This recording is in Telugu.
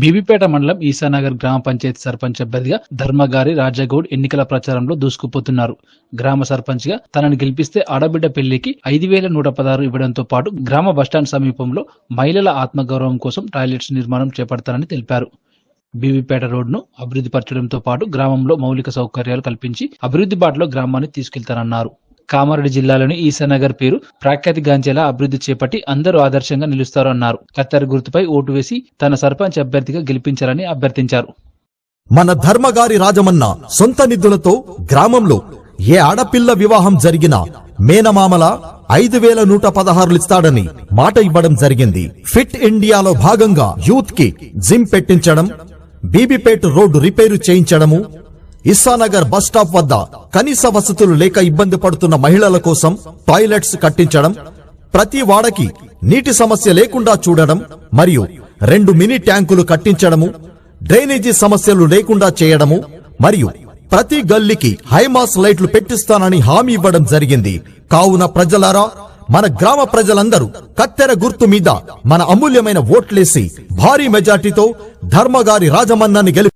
బీబీపేట మండలం ఈసానగర్ గ్రామ పంచాయతీ సర్పంచ్ అభ్యర్థిగా ధర్మగారి రాజాగౌడ్ ఎన్నికల ప్రచారంలో దూసుకుపోతున్నారు. గ్రామ సర్పంచ్గా తనని గెలిపిస్తే ఆడబిడ్డ పెళ్ళికి ఐదు వేల నూట పదహారు ఇవ్వడంతో పాటు గ్రామ బస్టాండ్ సమీపంలో మహిళల ఆత్మగౌరవం కోసం టాయిలెట్స్ నిర్మాణం చేపడతారని తెలిపారు. బీబీపేట రోడ్ను అభివృద్ధి పరచడంతో పాటు గ్రామంలో మౌలిక సౌకర్యాలు కల్పించి అభివృద్ధి బాటలో గ్రామాన్ని తీసుకెళ్తారన్నారు కామారెడ్డి జిల్లాలోని ఈసానగర్ పేరు ప్రఖ్యాతిగాంచేలా అభివృద్ధి చేపట్టి అందరూ ఆదర్శంగా నిలుస్తారు అన్నారు గుర్తుపై ఓటు వేసి తన సర్పంచ్ అభ్యర్థిగా గెలిపించాలని అభ్యర్థించారు. మన ధర్మగారి రాజమన్న సొంత నిధులతో గ్రామంలో ఏ ఆడపిల్ల వివాహం జరిగినా మేనమామల ఐదు వేల నూట పదహారులు ఇస్తాడని మాట ఇవ్వడం జరిగింది. ఫిట్ ఇండియాలో భాగంగా యూత్కి జిమ్ పెట్టించడం బీబీపేట్ రోడ్డు రిపేరు చేయించడము ఇస్సానగర్ బస్ స్టాప్ వద్ద కనీస వసతులు లేక ఇబ్బంది పడుతున్న మహిళల కోసం టాయిలెట్స్ కట్టించడం ప్రతి వాడకి నీటి సమస్య లేకుండా చూడడం మరియు రెండు మినీ ట్యాంకులు కట్టించడము డ్రైనేజీ సమస్యలు లేకుండా చేయడము మరియు ప్రతి గల్లీకి హైమాస్ లైట్లు పెట్టిస్తానని హామీ ఇవ్వడం జరిగింది. కావున ప్రజలారా మన గ్రామ ప్రజలందరూ కత్తెర గుర్తు మీద మన అమూల్యమైన ఓట్లేసి భారీ మెజార్టీతో ధర్మగారి రాజమన్నాన్ని గెలి